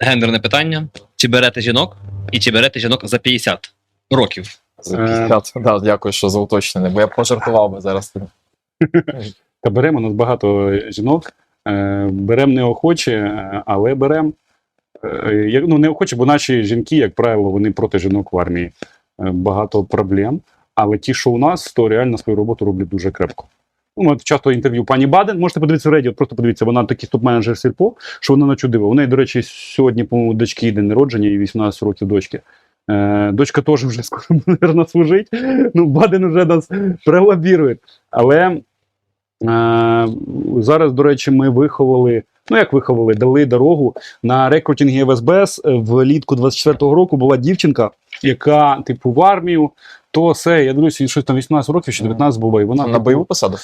гендерне питання: чи берете жінок, і чи берете жінок за 50 років? За Е, 50. Да, дякую, що за уточнення, бо я пожартував би зараз. Та беремо у нас багато жінок. Е, беремо неохоче, е, але беремо. Е, як- ну, неохоче, бо наші жінки, як правило, вони проти жінок в армії. Е, багато проблем. Але ті, що у нас, то реально свою роботу роблять дуже крепко. Ну, часто інтерв'ю пані Баден, можете подивитися в Реді, просто подивіться, вона такий топ-менеджер Сільпо, що вона на чудиво. У неї, до речі, сьогодні, по-моєму, дочки день народження і 18 років дочки. Е, дочка теж вже скоро буде служить. Ну, Баден вже нас прелабірує. Але Е, Зараз, до речі, ми виховали. Ну, як виховали, дали дорогу на рекрутингі в СБС влітку 24-го року була дівчинка, яка, типу, в армію, то все, я дивлюся, щось там 18 років чи 19 було, і вона На типу, бойову посаду?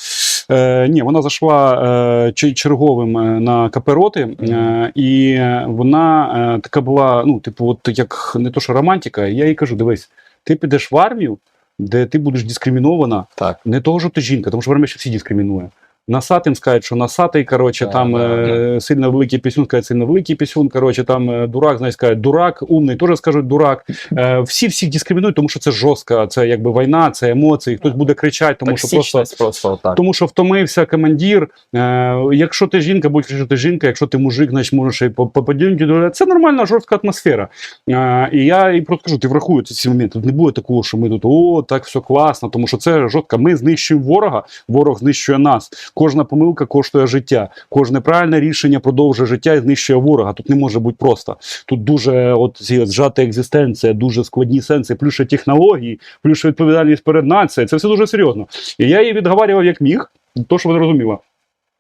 Е, ні, вона зайшла е, черговим е, на капероти, е, і е, вона е, така була, ну, типу, от як не то, що романтика. Я їй кажу: дивись, ти підеш в армію, де ти будеш дискримінована Так. не того, що ти жінка, тому що в армії ще всі дискримінує. Насатим скажуть, що насатий, коротше, там е, сильно великий пісюн, скажуть, сильно великий пісюн, коротше, там е, дурак, знаєш, скажуть, дурак, умний, теж скажуть дурак. Е, всі всіх дискримінують, тому що це жорстко, це якби війна, це емоції, хтось буде кричати, тому що просто Токсичність просто так. тому що втомився командир. Е, якщо ти жінка, будь що ти жінка, якщо ти мужик, значить можеш і по- попадінки. Це нормальна жорстка атмосфера. Е, і я і просто кажу, ти врахуй ці моменти. Тут не буде такого, що ми тут о, так все класно, тому що це жорстко. Ми знищуємо ворога, ворог знищує нас. Кожна помилка коштує життя. Кожне правильне рішення продовжує життя і знищує ворога. Тут не може бути просто. Тут дуже от зжата екзистенція, дуже складні сенси, плюс ще технології, плюс ще відповідальність перед нацією. Це все дуже серйозно. І я її відговарював як міг, то що вона розуміла.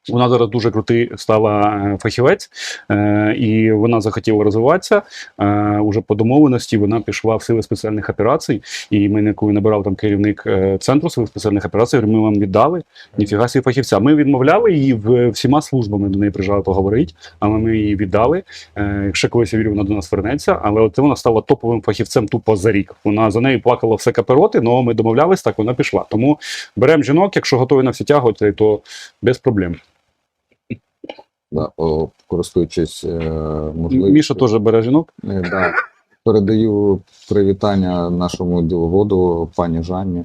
Вона зараз дуже крутий стала е, фахівець, е, і вона захотіла розвиватися. Е, уже по домовленості вона пішла в сили спеціальних операцій. І ми, коли набирав там керівник центру сил спеціальних операцій, ми вам віддали ніфіга собі фахівця. Ми відмовляли її в всіма службами до неї приїжджали поговорити, але ми її віддали. Ще колись я вірю, вона до нас вернеться. Але от вона стала топовим фахівцем тупо за рік. Вона за нею плакала все капероти, але ми домовлялись, так вона пішла. Тому беремо жінок, якщо готові на всі тягати, то без проблем. Да, о, користуючись е, можливістю. Міша теж бере жінок. Е, Да. Передаю привітання нашому діловоду, пані Жанні.